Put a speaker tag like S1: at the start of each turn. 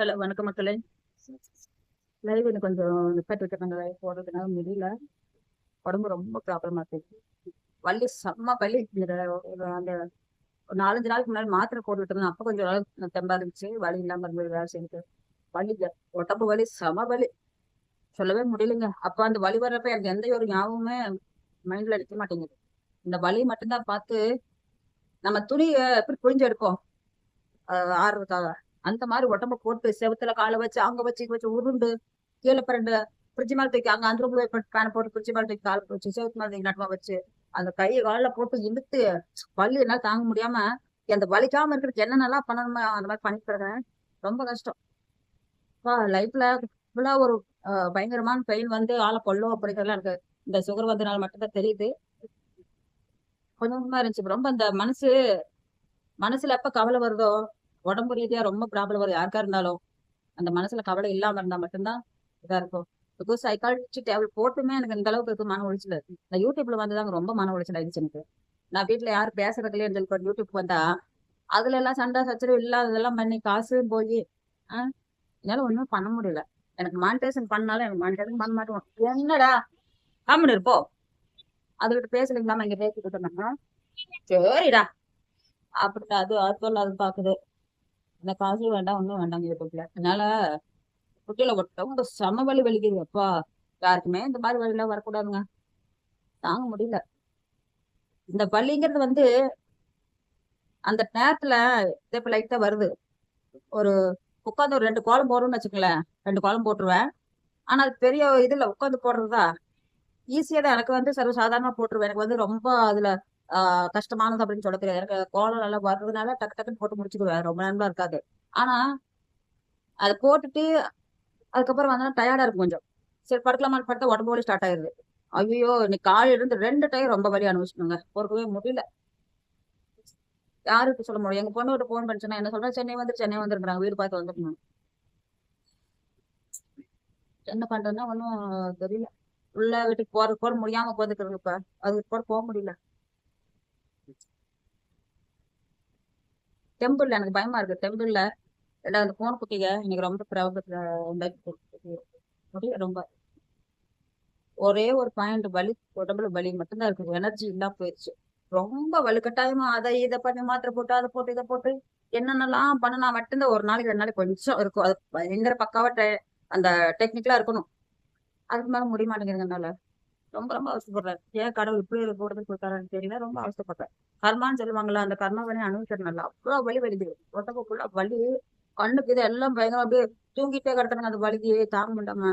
S1: Hello வணக்கம் மக்களே. Live எனக்கு கொஞ்சம் நிப்பாட்டி வைக்கிறாங்க லைவ் போடுறதுனால முடியல. உடம்பு ரொம்ப ப்ராப்ளமாக இருக்கு. வலி செம்ம வலி. அந்த ஒரு நாலஞ்சு நாளுக்கு முன்னாடி மாத்திரை போட்டு விட்டுருந்தேன். அப்போ கொஞ்சம் நாள் தெம்பா இருந்துச்சு. வலி இல்லாம இருந்தது வேலை செய்யுது வலி உடம்பு வலி செம வலி. சொல்லவே முடியலைங்க. அப்போ அந்த வலி வர்றப்ப எனக்கு எந்த ஒரு ஞாபகமே மைண்டில் அடிக்க மாட்டேங்குது. இந்த வலி மட்டும்தான் பார்த்து நம்ம துணியை எப்படி புரிஞ்சு எடுப்போம்? ஆர்வத்தாக அந்த மாதிரி உடம்ப போட்டு செவுத்துல காலை வச்சு அங்க வச்சு இங்க வச்சு உருண்டு கீழே பிறண்டு பிரிட்ஜ் மேல தூக்கி அங்க அந்த ரூம்ல பேனை போட்டு ஃப்ரிட்ஜ் மேல தூக்கி காலை வச்சு செவுத்து மேல தூக்கி நட்டமா வச்சு அந்த கையை காலில் போட்டு இழுத்து வலி என்னால தாங்க முடியாம அந்த வலிக்காம இருக்கிறதுக்கு என்னென்னலாம் பண்ணணுமோ அந்த மாதிரி பண்ணிட்டு இருக்கேன் ரொம்ப கஷ்டம். லைஃப்ல ஃபுல்லா ஒரு பயங்கரமான பெயின் வந்து ஆளை கொள்ளும் அப்படிங்கிறதுலாம் எனக்கு இந்த சுகர் வந்தனால மட்டும்தான் தெரியுது. கொஞ்சம் கொஞ்சமா இருந்துச்சு. ரொம்ப இந்த மனசு மனசுல எப்ப கவலை வருதோ உடம்பு ரீதியா ரொம்ப ப்ராப்ளம் வரும். யாருக்கா இருந்தாலும். அந்த மனசுல கவலை இல்லாம இருந்தா மட்டும்தான் இதா இருக்கும். பிகாஸ் சைக்காலஜி டேபிள் போட்டுமே எனக்கு இந்த அளவுக்கு இருக்கு மன உளைச்சல் இந்த யூடியூப்ல வந்துதாங்க ரொம்ப மன உளைச்சல் ஆயிடுச்சு எனக்கு. நான் வீட்டுல யாரும் பேசுறது இல்லையன்னு சொல்லி யூடியூப் வந்தா அதுல எல்லாம் சண்டை சச்சரவு இல்லாததெல்லாம் பண்ணி காசு போய் ஆஹ் என்னால ஒண்ணும் பண்ண முடியல. எனக்கு மானிட்டேஷன் பண்ணாலும் எனக்கு மானிட்டேஷன் பண்ண மாட்டோம். என்னடா? கம்முன்னு இருப்போ அதுகிட்ட பேசலீங்களா இங்க பேசிக்கிட்டு இருந்தாங்க சரிடா. அப்படி அது அது அது பாக்குது. இந்த காசு வேண்டாம் ஒண்ணும் வேண்டாம் யூடியூப்ல அதனால குட்டியில ரொம்ப சம வலி வலிக்குது. அப்பா யாருக்குமே இந்த மாதிரி வழியெல்லாம் எல்லாம் வரக்கூடாதுங்க. தாங்க முடியல. இந்த வலிங்கிறது வந்து அந்த நேரத்துல இதே இப்போ லைட்டா வருது. ஒரு உட்காந்து ஒரு ரெண்டு கோலம் போடுறோம்னு வச்சுக்கங்களேன். ரெண்டு கோலம் போட்டுருவேன். ஆனா அது பெரிய இதுல உட்காந்து போடுறதா ஈஸியா தான். எனக்கு வந்து சர்வசாதாரணமா போட்டுருவேன். எனக்கு வந்து ரொம்ப அதுல கஷ்டமானது அப்படின்னு சொல்ல தெரியாது எனக்கு கோலம் நல்லா வர்றதுனால டக்கு டக்குன்னு போட்டு முடிச்சுக்குவேன் ரொம்ப நேரம்லாம் இருக்காது. ஆனா அதை போட்டுட்டு அதுக்கப்புறம் வந்தா டயர்டா இருக்கும் கொஞ்சம். சரி படுக்கலாமான்னு படுத்தா உடம்பு வலி ஸ்டார்ட் ஆயிருது. ஐயோ இன்னைக்கு காலையில இருந்து ரெண்டு டயர் ரொம்ப வலி அனுபவிச்சுக்கோங்க பொறுக்கவே முடியல. யாருக்கு சொல்ல முடியும் எங்க பொண்ணு விட்டு போன் பண்ணிச்சுன்னா என்ன சொல்றேன் சென்னை வந்து சென்னை வந்துருக்குறாங்க வீடு பார்த்து வந்துருக்கணும் என்ன பண்றதுன்னா ஒன்றும் தெரியல. உள்ள வீட்டுக்கு போறது கூட முடியாம உட்காந்துக்கிறது இப்ப அதுக்கு கூட போக முடியல. டெம்பிள்ல எனக்கு பயமா இருக்கு. டெம்பிள்ல அந்த ஃபோன் குட்டிங்க எனக்கு ரொம்ப பிரபலத்தில் உண்டாக்கி ரொம்ப ஒரே ஒரு பாயிண்ட் வலி உடம்புல வலி மட்டும்தான் இருக்கு எனர்ஜி இல்லாம போயிடுச்சு ரொம்ப வலுக்கட்டாயமா அதை இதை பண்ணி மாத்திரை போட்டு அதை போட்டு இதை போட்டு என்னென்னலாம் பண்ணனா மட்டும்தான் ஒரு நாளைக்கு ரெண்டு நாளைக்கு கொஞ்சம் இருக்கும். அது பயங்கர பக்காவா அந்த டெக்னிக்கலா இருக்கணும். அதுக்கு மேல முடிய மாட்டேங்கிறதுனால ரொம்ப ரொம்ப அவசரப்படுறேன் ஏன் கடவுள் இப்படி ஒரு போடுறது கொடுத்தாருன்னு தெரியல ரொம்ப அவசரப்படுறேன் கர்மான்னு சொல்லுவாங்களா அந்த கர்மா வழி அனுபவிக்கிறனால அவ்வளோ வலி வலிது உடம்புக்குள்ள வலி கண்ணுக்கு இது எல்லாம் பயங்கரம் அப்படியே தூங்கிட்டே கிடக்குறாங்க அந்த வலிக்கு தாங்க முடியாம